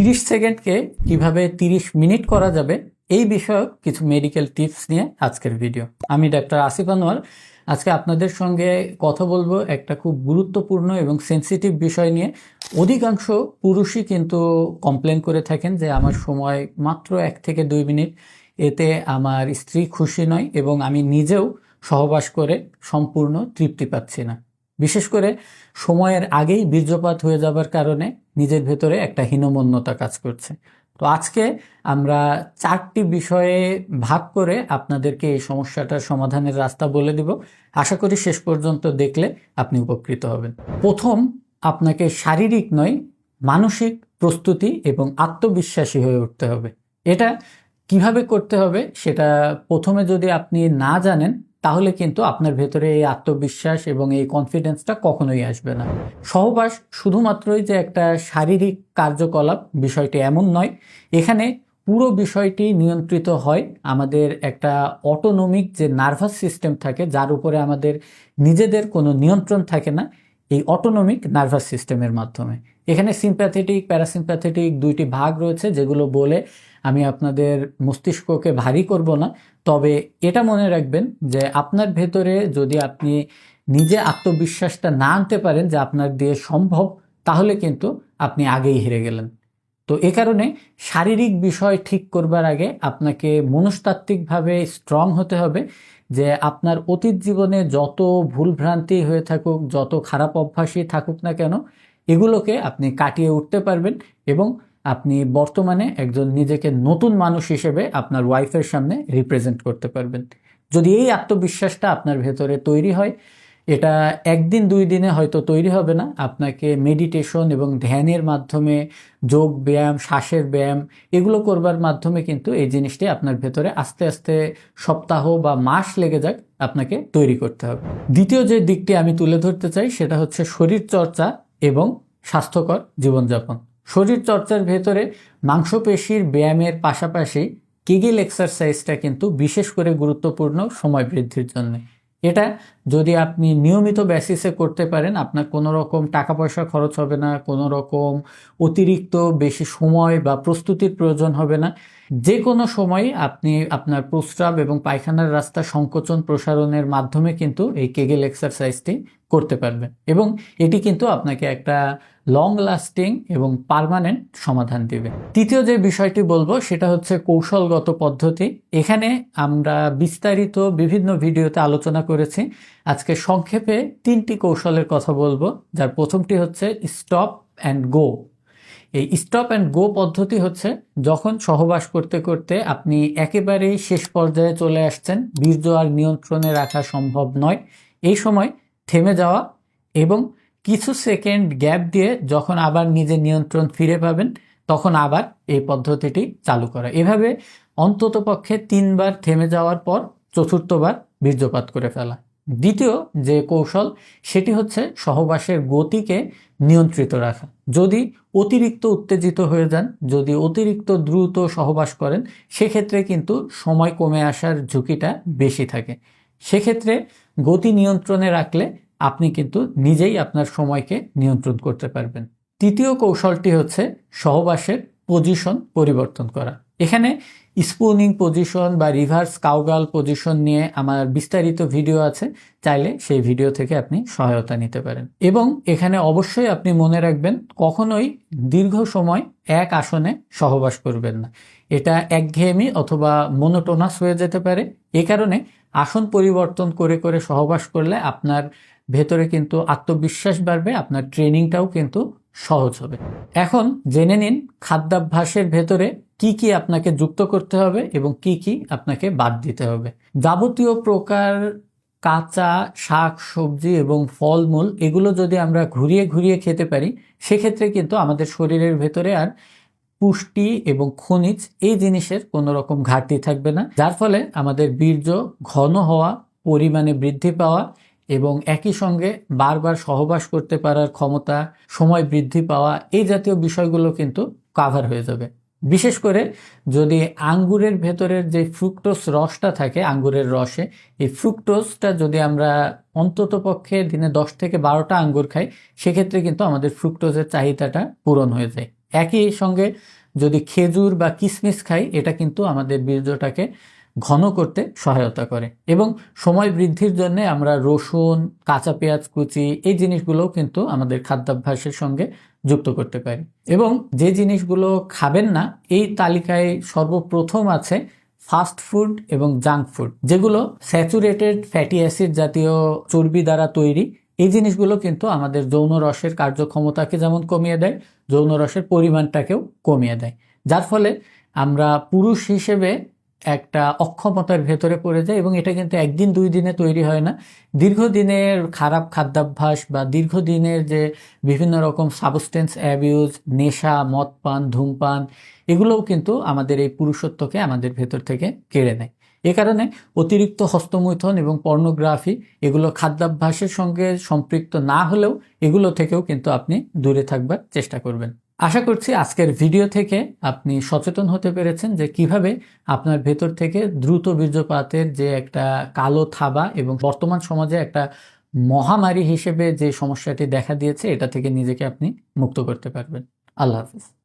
তিরিশ সেকেন্ডকে কীভাবে তিরিশ মিনিট করা যাবে, এই বিষয়ক কিছু মেডিকেল টিপস নিয়ে আজকের ভিডিও আমি ডাক্তার আসিফ আনোয়ার। আজকে আপনাদের সঙ্গে কথা বলব একটা খুব গুরুত্বপূর্ণ এবং সেন্সিটিভ বিষয় নিয়ে। অধিকাংশ পুরুষই কিন্তু কমপ্লেন করে থাকেন যে, আমার সময় মাত্র এক থেকে দুই মিনিট। এতে আমার স্ত্রী খুশি নয় এবং আমি নিজেও সহবাস করে সম্পূর্ণ তৃপ্তি পাচ্ছি না। বিশেষ করে সময়ের আগেই বীর্যপাত হয়ে যাবার কারণে নিজের ভেতরে একটা হীনমন্যতা কাজ করছে। তো আজকে আমরা চারটি বিষয়ে ভাগ করে আপনাদেরকে এই সমস্যাটার সমাধানের রাস্তা বলে দিব। আশা করি শেষ পর্যন্ত দেখলে আপনি উপকৃত হবেন। প্রথম, আপনাকে শারীরিক নয়, মানসিক প্রস্তুতি এবং আত্মবিশ্বাসী হয়ে উঠতে হবে। এটা কীভাবে করতে হবে সেটা প্রথমে যদি আপনি না জানেন তাহলে কিন্তু আপনার ভেতরে এই আত্মবিশ্বাস এবং এই কনফিডেন্সটা কখনোই আসবে না। সহবাস শুধুমাত্রই যে একটা শারীরিক কার্যকলাপ, বিষয়টি এমন নয়, এখানে পুরো বিষয়টি নিয়ন্ত্রিত হয় আমাদের একটা অটোনমিক যে নার্ভাস সিস্টেম থাকে, যার উপরে আমাদের নিজেদের কোনো নিয়ন্ত্রণ থাকে না, এই অটোনমিক নার্ভাস সিস্টেমের মাধ্যমে। এখানে সিম্প্যাথেটিক প্যারাসিম্প্যাথেটিক দুইটি ভাগ রয়েছে, যেগুলো বলে আমি আপনাদের মস্তিষ্ককে ভারী করব না, তবে এটা মনে রাখবেন যে আপনার ভেতরে যদি আপনি নিজে আত্মবিশ্বাসটা না আনতে পারেন যে আপনার দিয়ে সম্ভব, তাহলে কিন্তু আপনি আগেই হেরে গেলেন। তো এ কারণে শারীরিক বিষয় ঠিক করবার আগে আপনাকে মনস্তাত্ত্বিকভাবে স্ট্রং হতে হবে যে আপনার অতীত জীবনে যত ভুলভ্রান্তি হয়ে থাকুক, যত খারাপ অভ্যাসই থাকুক না কেন, এগুলোকে আপনি কাটিয়ে উঠতে পারবেন এবং আপনি বর্তমানে একজন নিজেকে নতুন মানুষ হিসেবে আপনার ওয়াইফের সামনে রিপ্রেজেন্ট করতে পারবেন। যদি এই আত্মবিশ্বাসটা আপনার ভেতরে তৈরি হয়, এটা একদিন দুই দিনে হয়তো তৈরি হবে না। আপনাকে মেডিটেশন এবং ধ্যানের মাধ্যমে যোগ ব্যায়াম, শ্বাসের ব্যায়াম এগুলো করবার মাধ্যমে কিন্তু এই জিনিসটি আপনার ভেতরে আস্তে আস্তে সপ্তাহ বা মাস লেগে যাক, আপনাকে তৈরি করতে হবে। দ্বিতীয় যে দিকটি আমি তুলে ধরতে চাই, সেটা হচ্ছে শরীর চর্চা এবং স্বাস্থ্যকর জীবনযাপন। শরীর চর্চার ভেতরে মাংসপেশির ব্যায়ামের পাশাপাশি কিগিল এক্সারসাইজটা কিন্তু বিশেষ করে গুরুত্বপূর্ণ সময় বৃদ্ধির জন্য। এটা যদি আপনি নিয়মিত বেসিসে করতে পারেন, আপনার কোনো রকম টাকা পয়সা খরচ হবে না কোনো রকম অতিরিক্ত বেশি সময় বা প্রস্তুতির প্রয়োজন হবে না। যে কোনো সময় আপনি আপনার প্রস্রাব এবং পায়খানার রাস্তা সংকোচন প্রসারণের মাধ্যমে কিন্তু এই কেগেল এক্সারসাইজটি করতে পারবেন। এবং এটি কিন্তু আপনাকে একটা লং লাস্টিং এবং পারমানেন্ট সমাধান দিবে। তৃতীয় যে বিষয়টি বলব, সেটা হচ্ছে কৌশলগত পদ্ধতি। এখানে আমরা বিস্তারিত বিভিন্ন ভিডিওতে আলোচনা করেছি। আজকে সংক্ষেপে তিনটি কৌশলের কথা বলব, যার প্রথমটি হচ্ছে স্টপ অ্যান্ড গো এই স্টপ অ্যান্ড গো পদ্ধতি হচ্ছে যখন সহবাস করতে করতে আপনি একেবারেই শেষ পর্যায়ে চলে আসছেন, বীর্য আর নিয়ন্ত্রণে রাখা সম্ভব নয়। এই সময় থেমে যাওয়া এবং কিছু সেকেন্ড গ্যাপ দিয়ে যখন আবার নিজের নিয়ন্ত্রণ ফিরে পাবেন, তখন আবার এই পদ্ধতিটি চালু করা। এভাবে অন্তত পক্ষে তিনবার থেমে যাওয়ার পর চতুর্থবার বীর্যপাত করে ফেলা। দ্বিতীয় যে কৌশল, সেটি হচ্ছে সহবাসের গতিকে নিয়ন্ত্রিত রাখা। যদি অতিরিক্ত উত্তেজিত হয়ে যান, যদি অতিরিক্ত দ্রুত সহবাস করেন, সেক্ষেত্রে কিন্তু সময় কমে আসার ঝুঁকিটা বেশি থাকে। সেক্ষেত্রে গতি নিয়ন্ত্রণে রাখলে আপনি কিন্তু নিজেই আপনার সময়কে নিয়ন্ত্রণ করতে পারবেন। তৃতীয় কৌশলটি হচ্ছে সহবাসের পজিশন পরিবর্তন করা। এখানে স্পুনিং পজিশন বা রিভার্স কাউগাল পজিশন নিয়ে আমার বিস্তারিত ভিডিও আছে, চাইলে সেই ভিডিও থেকে আপনি সহায়তা নিতে পারেন। এবং এখানে অবশ্যই আপনি মনে রাখবেন, কখনোই দীর্ঘ সময় এক আসনে সহবাস করবেন না। এটা একঘেয়েমি অথবা মনোটোনাস হয়ে যেতে পারে। এ কারণে আসন পরিবর্তন করে করে সহবাস করলে আপনার ভেতরে কিন্তু আত্মবিশ্বাস বাড়বে, আপনার ট্রেনিংটাও কিন্তু সহজ হবে। এখন জেনে নিন, খাদ্যাভ্যাসের ভেতরে কি কি আপনাকে যুক্ত করতে হবে এবং কি কি আপনাকে বাদ দিতে হবে। যাবতীয় প্রকার কাঁচা শাক, সবজি এবং ফলমূল এগুলো যদি আমরা ঘুরিয়ে ঘুরিয়ে খেতে পারি, সেক্ষেত্রে কিন্তু আমাদের শরীরের ভেতরে আর পুষ্টি এবং খনিজ এই জিনিসের কোনো রকম ঘাটতি থাকবে না। যার ফলে আমাদের বীর্য ঘন হওয়া, পরিমাণে বৃদ্ধি পাওয়া এবং একই সঙ্গে বারবার সহবাস করতে পারার ক্ষমতা, সময় বৃদ্ধি পাওয়া এই জাতীয় বিষয়গুলো কিন্তু কাভার হয়ে যাবে। বিশেষ করে যদি আঙ্গুরের ভেতরের যে ফ্রুক্টোস রসটা থাকে, আঙ্গুরের রসে, এই ফ্রুক্টোসটা যদি আমরা অন্তত পক্ষে দিনে দশ থেকে বারোটা আঙ্গুর খাই, সেক্ষেত্রে কিন্তু আমাদের ফ্রুক্টোজের চাহিদাটা পূরণ হয়ে যায়। একই সঙ্গে যদি খেজুর বা কিশমিশ খাই, এটা কিন্তু আমাদের বীর্যটাকে ঘন করতে সহায়তা করে। এবং সময় বৃদ্ধির জন্য আমরা রসুন, কাঁচা পেঁয়াজ কুচি এই জিনিসগুলোও কিন্তু আমাদের খাদ্যাভ্যাসের সঙ্গে যুক্ত করতে পারি। এবং যে জিনিসগুলো খাবেন না, এই তালিকায় সর্বপ্রথম আছে ফাস্ট ফুড এবং জাঙ্ক ফুড। যেগুলো স্যাচুরেটেড ফ্যাটি অ্যাসিড জাতীয় চর্বি দ্বারা তৈরি। এই জিনিসগুলো কিন্তু আমাদের যৌন রসের কার্যক্ষমতাকে যেমন কমিয়ে দেয়, যৌন রসের পরিমাণটাকেও কমিয়ে দেয়। যার ফলে আমরা পুরুষ হিসেবে একটা অক্ষমতার ভেতরে পড়ে যায় এবং এটা কিন্তু একদিন দুই দিনে তৈরি হয় না। দীর্ঘদিনের খারাপ খাদ্যাভ্যাস বা দীর্ঘদিনের যে বিভিন্ন রকম সাবস্টেন্স অ্যাবিউজ নেশা মদ পান ধূমপান, এগুলোও কিন্তু আমাদের এই পুরুষত্বকে আমাদের ভেতর থেকে কেড়ে নেয়। এ কারণে অতিরিক্ত হস্তমৈথন এবং পর্নোগ্রাফি এগুলো খাদ্যাভ্যাসের সঙ্গে সম্পৃক্ত না হলেও এগুলো থেকেও কিন্তু আপনি দূরে থাকবার চেষ্টা করবেন। আশা করছি আজকের ভিডিও থেকে আপনি সচেতন হতে পেরেছেন যে কীভাবে আপনার ভেতর থেকে দ্রুত বীর্যপাতের যে একটা কালো থাবা এবং বর্তমান সমাজে একটা মহামারী হিসেবে যে সমস্যাটি দেখা দিয়েছে, এটা থেকে নিজেকে আপনি মুক্ত করতে পারবেন। আল্লাহ হাফিজ।